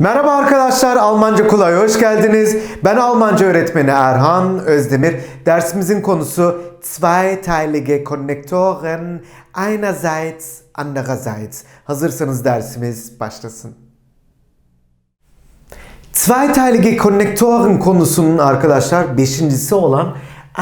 Merhaba arkadaşlar, Almanca Kulay hoş geldiniz. Ben Almanca öğretmeni Erhan Özdemir. Dersimizin konusu zweiteilige Konnektoren einerseits andererseits. Hazırsanız dersimiz başlasın. Zweiteilige Konnektoren konusunun arkadaşlar beşincisi olan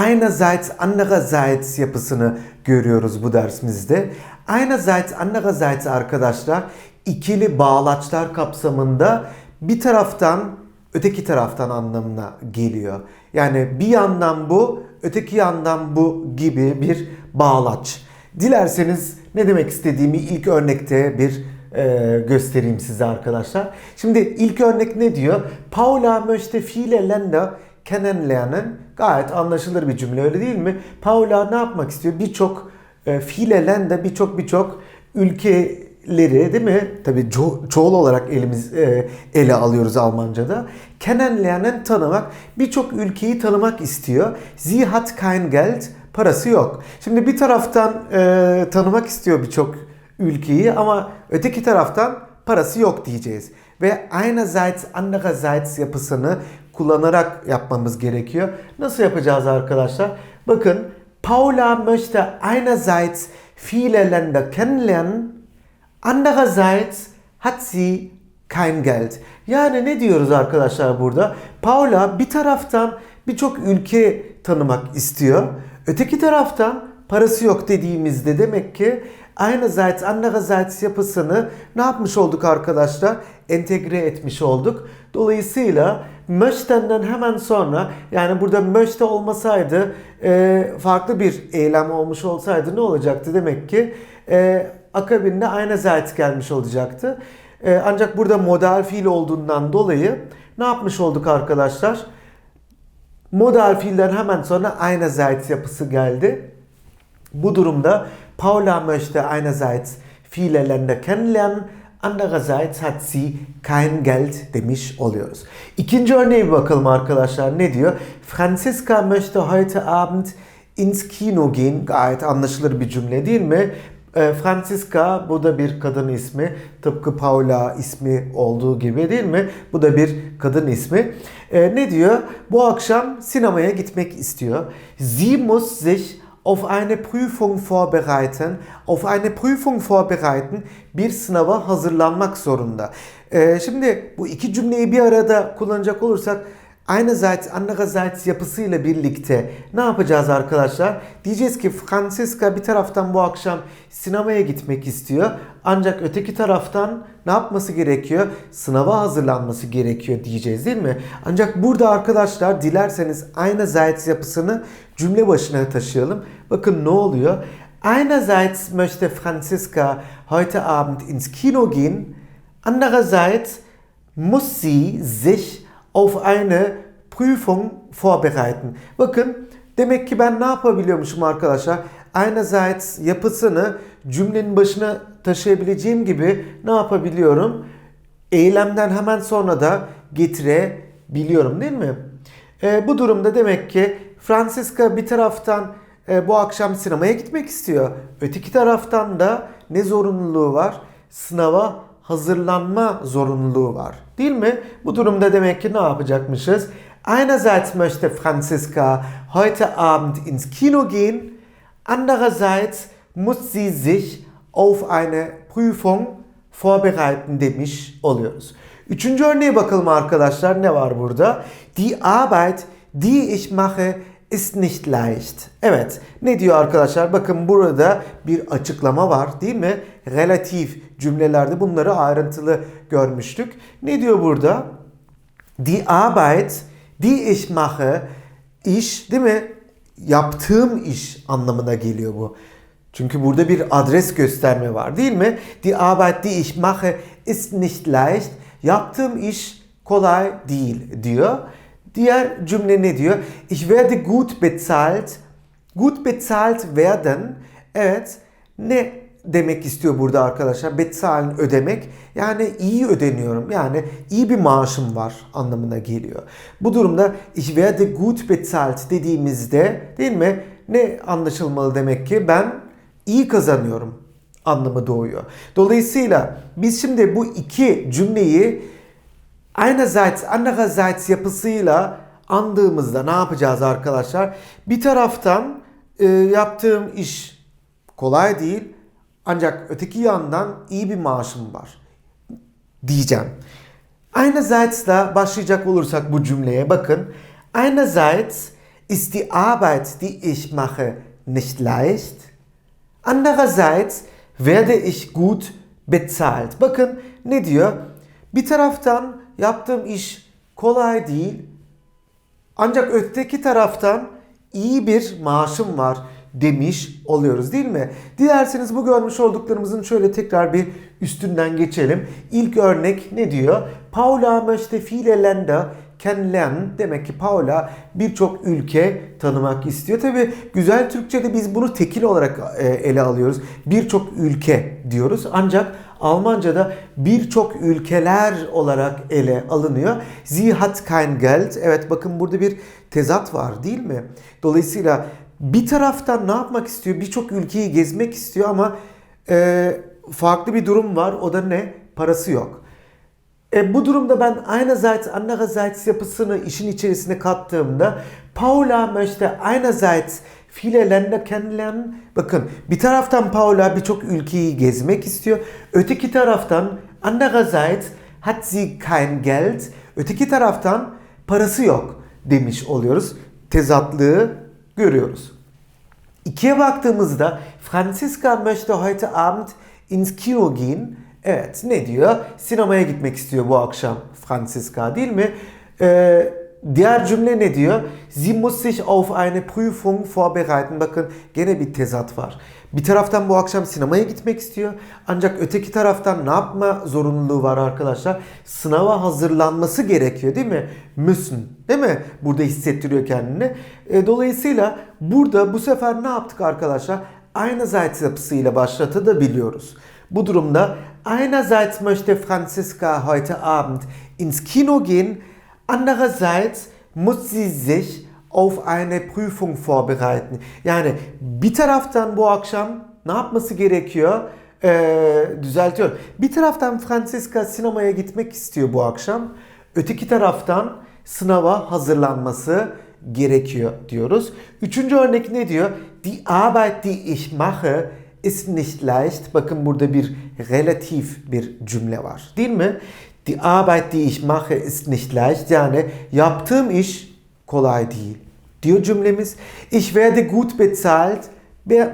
einerseits andererseits yapısını görüyoruz bu dersimizde. Einerseits andererseits arkadaşlar ikili bağlaçlar kapsamında bir taraftan öteki taraftan anlamına geliyor. Yani bir yandan bu, öteki yandan bu gibi bir bağlaç. Dilerseniz ne demek istediğimi ilk örnekte bir e, göstereyim size arkadaşlar. Şimdi ilk örnek ne diyor? Paula möchte viele Länder kennenlernen. Gayet anlaşılır bir cümle öyle değil mi? Paula ne yapmak istiyor? Birçok e, viele Länder, birçok birçok ülkeleri değil mi? Tabii ço- çoğul olarak elimiz e, ele alıyoruz Almanca'da. Kennenlernen tanımak, birçok ülkeyi tanımak istiyor. Sie hat kein Geld, parası yok. Şimdi bir taraftan e, tanımak istiyor birçok ülkeyi ama öteki taraftan parası yok diyeceğiz. Ve einerseits andererseits yapısını kullanarak yapmamız gerekiyor. Nasıl yapacağız arkadaşlar? Bakın Paula möchte einerseits viele Länder kennenlernen, andererseits hat sie kein Geld. Yani ne diyoruz arkadaşlar burada? Paula bir taraftan birçok ülke tanımak istiyor. Öteki taraftan parası yok dediğimizde demek ki einerseits andererseits yapısını ne yapmış olduk arkadaşlar? Entegre etmiş olduk. Dolayısıyla möchte'den hemen sonra yani burada möchte olmasaydı e, farklı bir eylem olmuş olsaydı ne olacaktı? Demek ki e, akabinde einerseits gelmiş olacaktı. E, ancak burada modal fiil olduğundan dolayı ne yapmış olduk arkadaşlar? Modal fiilden hemen sonra einerseits yapısı geldi. Bu durumda Paula möchte einerseits viele Länder kennenlernen, andererseits hat sie kein Geld demiş oluyoruz. İkinci örneğe bir bakalım arkadaşlar. Ne diyor? Franziska möchte heute Abend ins Kino gehen. Gayet anlaşılır bir cümle değil mi? E, Franziska bu da bir kadın ismi. Tıpkı Paula ismi olduğu gibi değil mi? Bu da bir kadın ismi. E, ne diyor? Bu akşam sinemaya gitmek istiyor. Sie muss sich auf eine Prüfung vorbereiten, auf eine Prüfung vorbereiten, bir sınava hazırlanmak zorunda. Ee, şimdi bu iki cümleyi bir arada kullanacak olursak einerseits andererseits yapısıyla birlikte ne yapacağız arkadaşlar? Diyeceğiz ki Francisca bir taraftan bu akşam sinemaya gitmek istiyor. Ancak öteki taraftan ne yapması gerekiyor? Sınava hazırlanması gerekiyor diyeceğiz değil mi? Ancak burada arkadaşlar dilerseniz einerseits yapısını cümle başına taşıyalım. Bakın ne oluyor? Einerseits möchte Franziska heute Abend ins Kino gehen. Andererseits muss sie sich auf eine Prüfung vorbereiten. Bakın demek ki ben ne yapabiliyormuşum arkadaşlar? Einerseits yapısını cümlenin başına taşıyabileceğim gibi ne yapabiliyorum? Eylemden hemen sonra da getirebiliyorum değil mi? E, bu durumda demek ki Francisca bir taraftan e, bu akşam sinemaya gitmek istiyor. Öteki taraftan da ne zorunluluğu var? Sınava hazırlanma zorunluluğu var. Değil mi? Bu durumda demek ki ne yapacakmışız? Einerseits möchte Franziska heute Abend ins Kino gehen. Andererseits muss sie sich auf eine Prüfung vorbereiten demiş oluyoruz. Üçüncü örneğe bakalım arkadaşlar. Ne var burada? Die Arbeit, die ich mache, ist nicht leicht. Evet. Ne diyor arkadaşlar? Bakın burada bir açıklama var değil mi? Relatif cümlelerde bunları ayrıntılı görmüştük. Ne diyor burada? Die Arbeit, die ich mache, iş değil mi? Yaptığım iş anlamına geliyor bu. Çünkü burada bir adres gösterme var değil mi? Die Arbeit, die ich mache, ist nicht leicht. Yaptığım iş kolay değil diyor. Diğer cümle ne diyor? Ich werde gut bezahlt. Gut bezahlt werden. Evet. Ne demek istiyor burada arkadaşlar? Bezahlen ödemek. Yani iyi ödeniyorum. Yani iyi bir maaşım var anlamına geliyor. Bu durumda ich werde gut bezahlt dediğimizde değil mi? Ne anlaşılmalı demek ki? Ben iyi kazanıyorum anlamı doğuyor. Dolayısıyla biz şimdi bu iki cümleyi einerseits andererseits yapısıyla andığımızda ne yapacağız arkadaşlar? Bir taraftan e, yaptığım iş kolay değil ancak öteki yandan iyi bir maaşım var diyeceğim. Einerseits'la başlayacak olursak bu cümleye bakın. Einerseits ist die Arbeit, die ich mache, nicht leicht. Andererseits werde ich gut bezahlt. Bakın ne diyor? Bir taraftan yaptığım iş kolay değil. Ancak öteki taraftan iyi bir maaşım var demiş oluyoruz değil mi? Dilerseniz bu görmüş olduklarımızın şöyle tekrar bir üstünden geçelim. İlk örnek ne diyor? Paula möchte viele Länder kennenlernen. Demek ki Paula birçok ülke tanımak istiyor. Tabi güzel Türkçe'de biz bunu tekil olarak e, ele alıyoruz. Birçok ülke diyoruz. Ancak Almanca'da birçok ülkeler olarak ele alınıyor. Sie hat kein Geld. Evet bakın burada bir tezat var değil mi? Dolayısıyla bir taraftan ne yapmak istiyor? Birçok ülkeyi gezmek istiyor ama e, farklı bir durum var. O da ne? Parası yok. E, bu durumda ben einerseits andererseits yapısını işin içerisine kattığımda Paula möchte einerseits viele Länder kennenlernen. Bakın bir taraftan Paula birçok ülkeyi gezmek istiyor. Öteki taraftan andererseits hat sie kein Geld. Öteki taraftan parası yok demiş oluyoruz. Tezatlığı görüyoruz. İkiye baktığımızda Franziska möchte heute Abend ins Kino gehen. Evet ne diyor? Sinemaya gitmek istiyor bu akşam Franziska değil mi? Ee, diğer cümle ne diyor? Sie muss sich auf eine Prüfung vorbereiten. Bakın gene bir tezat var. Bir taraftan bu akşam sinemaya gitmek istiyor. Ancak öteki taraftan ne yapma zorunluluğu var arkadaşlar? Sınava hazırlanması gerekiyor değil mi? Müssen. Değil mi? Burada hissettiriyor kendini. E, dolayısıyla burada bu sefer ne yaptık arkadaşlar? Aynı zayt yapısıyla başlatabiliyoruz. Bu durumda einerseits möchte Franziska heute Abend ins Kino gehen, andererseits muss sie sich auf eine Prüfung vorbereiten. Yani bir taraftan bu akşam ne yapması gerekiyor? Ee, düzeltiyor. Bir taraftan Francisca sinemaya gitmek istiyor bu akşam. Öteki taraftan sınava hazırlanması gerekiyor diyoruz. Üçüncü örnek ne diyor? Die Arbeit, die ich mache, ist nicht leicht. Bakın burada bir relatif bir cümle var. Değil mi? Die Arbeit, die ich mache, ist nicht leicht. Yani yaptığım iş kolay değil. Diyor cümlemiz. Ich werde gut bezahlt.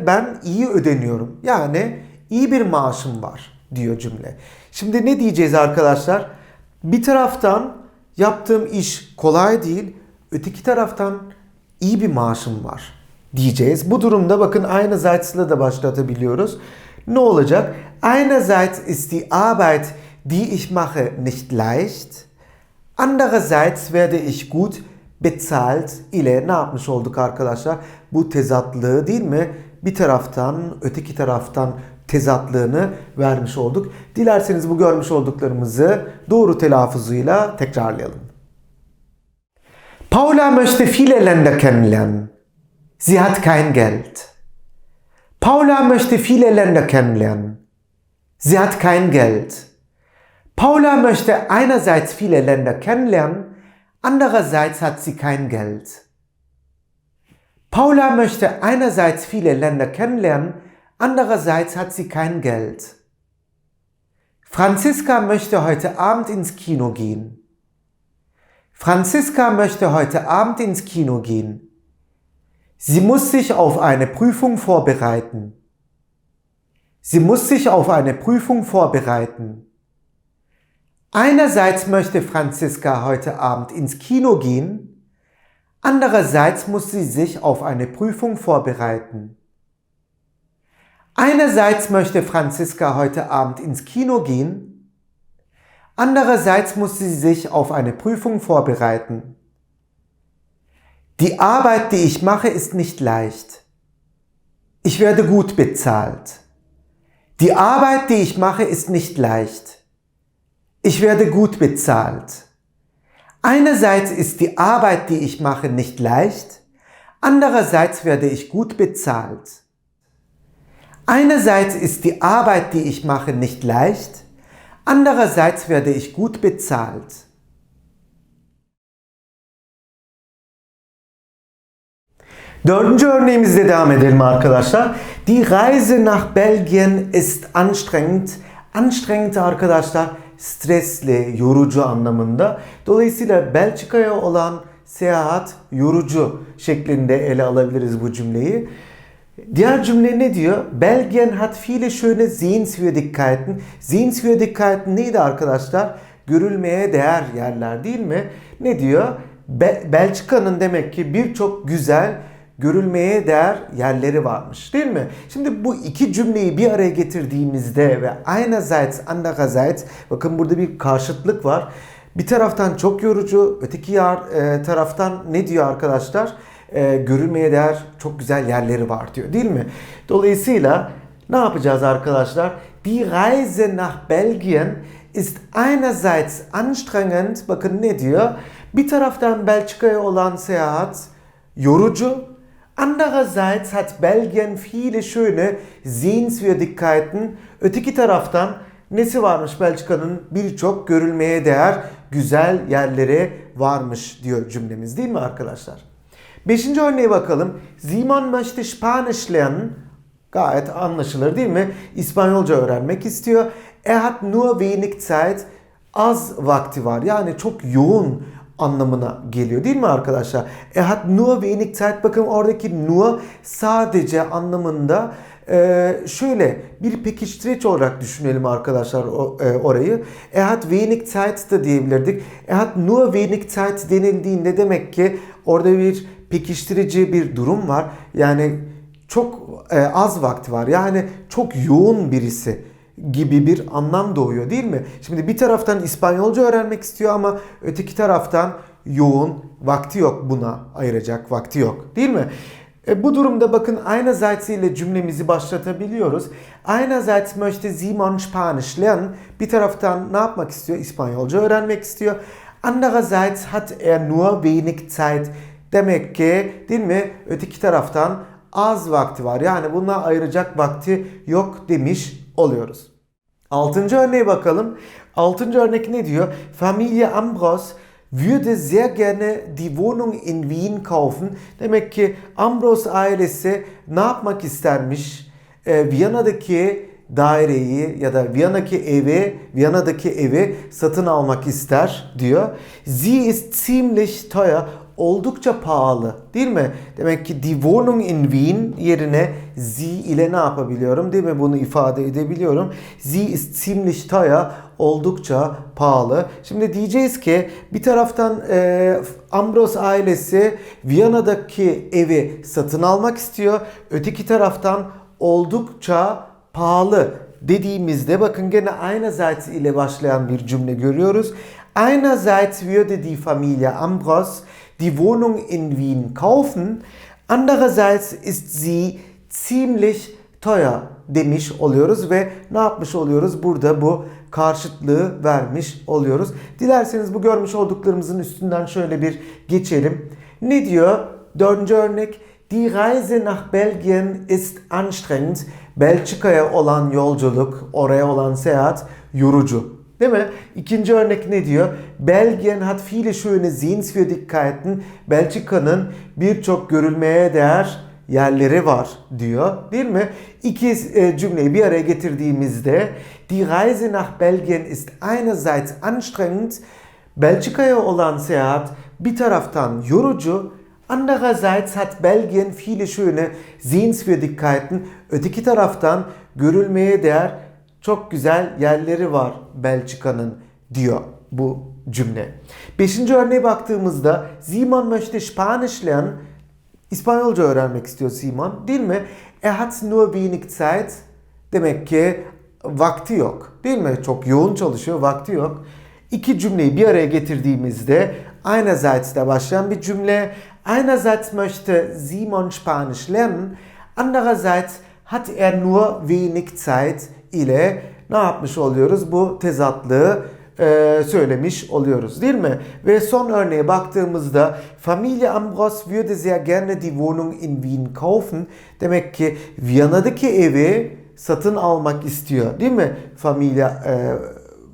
Ben iyi ödeniyorum. Yani iyi bir maaşım var diyor cümle. Şimdi ne diyeceğiz arkadaşlar? Bir taraftan yaptığım iş kolay değil. Öteki taraftan iyi bir maaşım var diyeceğiz. Bu durumda bakın aynı Seits'la da başlatabiliyoruz. Ne olacak? Einerseits ist die Arbeit, die ich mache, nicht leicht. Andererseits werde ich gut bezahlt ile ne yapmış olduk arkadaşlar? Bu tezatlığı değil mi? Bir taraftan öteki taraftan tezatlığını vermiş olduk. Dilerseniz bu görmüş olduklarımızı doğru telaffuzuyla tekrarlayalım. Paula möchte viele Länder kennenlernen. Sie hat kein Geld. Paula möchte viele Länder kennenlernen. Sie hat kein Geld. Paula möchte einerseits viele Länder kennenlernen, Andererseits hat sie kein Geld. Paula möchte einerseits viele Länder kennenlernen, andererseits hat sie kein Geld. Franziska möchte heute Abend ins Kino gehen. Franziska möchte heute Abend ins Kino gehen. Sie muss sich auf eine Prüfung vorbereiten. Sie muss sich auf eine Prüfung vorbereiten. Einerseits möchte Franziska heute Abend ins Kino gehen, andererseits muss sie sich auf eine Prüfung vorbereiten. Einerseits möchte Franziska heute Abend ins Kino gehen, andererseits muss sie sich auf eine Prüfung vorbereiten. Die Arbeit, die ich mache, ist nicht leicht. Ich werde gut bezahlt. Die Arbeit, die ich mache, ist nicht leicht. Ich werde gut bezahlt. Einerseits ist die Arbeit, die ich mache, nicht leicht, andererseits werde ich gut bezahlt. Einerseits ist die Arbeit, die ich mache, nicht leicht, andererseits werde ich gut bezahlt. Dördüncü örneğimizle devam edelim arkadaşlar. Die Reise nach Belgien ist anstrengend. Anstrengend arkadaşlar stresli, yorucu anlamında. Dolayısıyla Belçika'ya olan seyahat yorucu şeklinde ele alabiliriz bu cümleyi. Diğer cümle ne diyor? Belgien hat viele schöne Sehenswürdigkeiten. Sehenswürdigkeiten neydi arkadaşlar? Görülmeye değer yerler değil mi? Ne diyor? Be- Belçika'nın demek ki birçok güzel görülmeye değer yerleri varmış değil mi? Şimdi bu iki cümleyi bir araya getirdiğimizde ve einerseits andererseits bakın burada bir karşıtlık var. Bir taraftan çok yorucu, öteki yar, e, taraftan ne diyor arkadaşlar? E, görülmeye değer çok güzel yerleri var diyor değil mi? Dolayısıyla ne yapacağız arkadaşlar? Die Reise nach Belgien ist einerseits anstrengend. Bakın ne diyor? Bir taraftan Belçika'ya olan seyahat yorucu. Andererseits hat Belgien viele schöne Sehenswürdigkeiten. Öteki taraftan nesi varmış Belçika'nın? Birçok görülmeye değer güzel yerleri varmış diyor cümlemiz değil mi arkadaşlar? Beşinci örneğe bakalım. Simon möchte Spanisch lernen. Gayet anlaşılır değil mi? İspanyolca öğrenmek istiyor. Er hat nur wenig Zeit. Az vakti var. Yani çok yoğun anlamına geliyor değil mi arkadaşlar? Er hat nur wenig Zeit. Bakın oradaki nur sadece anlamında ee, şöyle bir pekiştirici olarak düşünelim arkadaşlar o, e, orayı. Er hat wenig Zeit da diyebilirdik. Er hat nur wenig Zeit denildiğinde demek ki orada bir pekiştirici bir durum var. Yani çok e, az vakti var. Yani çok yoğun birisi gibi bir anlam doğuyor değil mi? Şimdi bir taraftan İspanyolca öğrenmek istiyor ama öteki taraftan yoğun vakti yok buna ayıracak vakti yok değil mi? E, bu durumda bakın einerseits ile cümlemizi başlatabiliyoruz. Einerseits möchte Simon Spanisch lernen. Bir taraftan ne yapmak istiyor? İspanyolca öğrenmek istiyor. Andererseits hat er nur wenig Zeit. Demek ki değil mi? Öteki taraftan az vakti var. Yani buna ayıracak vakti yok demiş oluyoruz. Altıncı örneğe bakalım. Altıncı örnek ne diyor? Familie Ambros würde sehr gerne die Wohnung in Wien kaufen. Demek ki Ambros ailesi ne yapmak istermiş? Ee, Viyana'daki daireyi ya da Viyana'daki evi, Viyana'daki evi satın almak ister diyor. Sie ist ziemlich teuer. Oldukça pahalı değil mi? Demek ki die Wohnung in Wien yerine sie ile ne yapabiliyorum değil mi? Bunu ifade edebiliyorum. Sie ist ziemlich teuer. Oldukça pahalı. Şimdi diyeceğiz ki bir taraftan e, Ambros ailesi Viyana'daki evi satın almak istiyor. Öteki taraftan oldukça pahalı dediğimizde bakın gene einerseits ile başlayan bir cümle görüyoruz. Einerseits würde die Familie Ambros die Wohnung in Wien kaufen, andererseits ist sie ziemlich teuer demiş oluyoruz ve ne yapmış oluyoruz? Burada bu karşıtlığı vermiş oluyoruz. Dilerseniz bu görmüş olduklarımızın üstünden şöyle bir geçelim. Ne diyor? Dördüncü örnek. Die Reise nach Belgien ist anstrengend. Belçika'ya olan yolculuk, oraya olan seyahat yorucu. Değil mi? İkinci örnek ne diyor? Belgien hat viele schöne Sehenswürdigkeiten. Belçika'nın birçok görülmeye değer yerleri var diyor. Değil mi? İki e, cümleyi bir araya getirdiğimizde Die Reise nach Belgien ist einerseits anstrengend. Belçika'ya olan seyahat bir taraftan yorucu, Andererseits hat Belgien viele schöne Sehenswürdigkeiten. Öteki taraftan görülmeye değer çok güzel yerleri var Belçika'nın diyor bu cümle. Beşinci örneğe baktığımızda Simon möchte Spanisch lernen. İspanyolca öğrenmek istiyor Simon değil mi? Er hat nur wenig Zeit. Demek ki vakti yok değil mi? Çok yoğun çalışıyor vakti yok. İki cümleyi bir araya getirdiğimizde einerseits'te başlayan bir cümle. Einerseits möchte Simon Spanisch lernen. Andererseits hat er nur wenig Zeit ile ne yapmış oluyoruz? Bu tezatlığı e, söylemiş oluyoruz değil mi? Ve son örneğe baktığımızda Familie Ambros würde sehr gerne die Wohnung in Wien kaufen. Demek ki Viyana'daki evi satın almak istiyor değil mi? Familie e,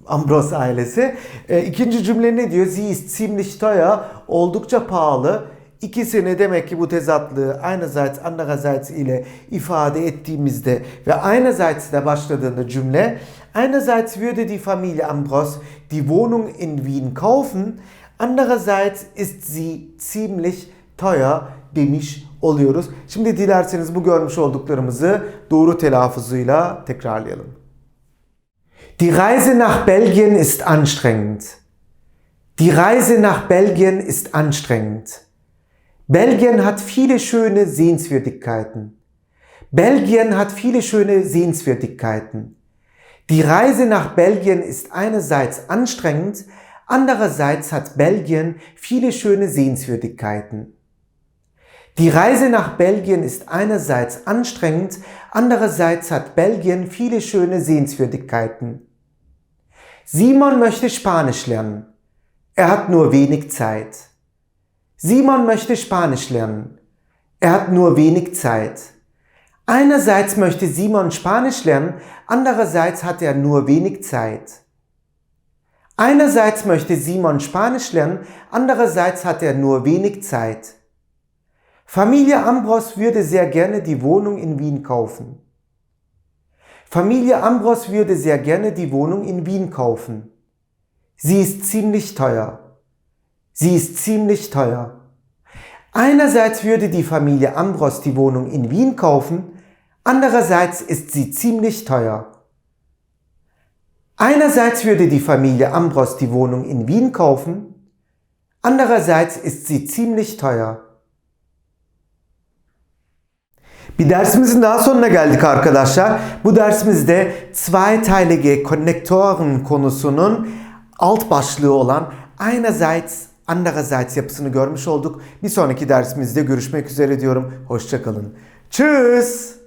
Ambros ailesi. E, ikinci cümle ne diyor? Sie ist ziemlich teuer. Oldukça pahalı. İkisini demek ki bu tezatlığı einerseits andererseits ile ifade ettiğimizde ve einerseits de başladığında cümle einerseits würde die Familie Ambros die Wohnung in Wien kaufen andererseits ist sie ziemlich teuer demiş oluyoruz. Şimdi dilerseniz bu görmüş olduklarımızı doğru telaffuzuyla tekrarlayalım. Die Reise nach Belgien ist anstrengend. Die Reise nach Belgien ist anstrengend. Belgien hat viele schöne Sehenswürdigkeiten. Belgien hat viele schöne Sehenswürdigkeiten. Die Reise nach Belgien ist einerseits anstrengend, andererseits hat Belgien viele schöne Sehenswürdigkeiten. Die Reise nach Belgien ist einerseits anstrengend, andererseits hat Belgien viele schöne Sehenswürdigkeiten. Simon möchte Spanisch lernen. Er hat nur wenig Zeit. Simon möchte Spanisch lernen. Er hat nur wenig Zeit. Einerseits möchte Simon Spanisch lernen, andererseits hat er nur wenig Zeit. Einerseits möchte Simon Spanisch lernen, andererseits hat er nur wenig Zeit. Familie Ambros würde sehr gerne die Wohnung in Wien kaufen. Familie Ambros würde sehr gerne die Wohnung in Wien kaufen. Sie ist ziemlich teuer. Sie ist ziemlich teuer. Einerseits würde die Familie Ambros die Wohnung in Wien kaufen, andererseits ist sie ziemlich teuer. Einerseits würde die Familie Ambros die Wohnung in Wien kaufen, andererseits ist sie ziemlich teuer. Bir dersimizin daha sonuna geldik arkadaşlar. Bu dersimizde zweiteilige Konnektoren konusunun alt başlığı olan einerseits andererseits yapısını görmüş olduk. Bir sonraki dersimizde görüşmek üzere diyorum. Hoşçakalın. Tschüss.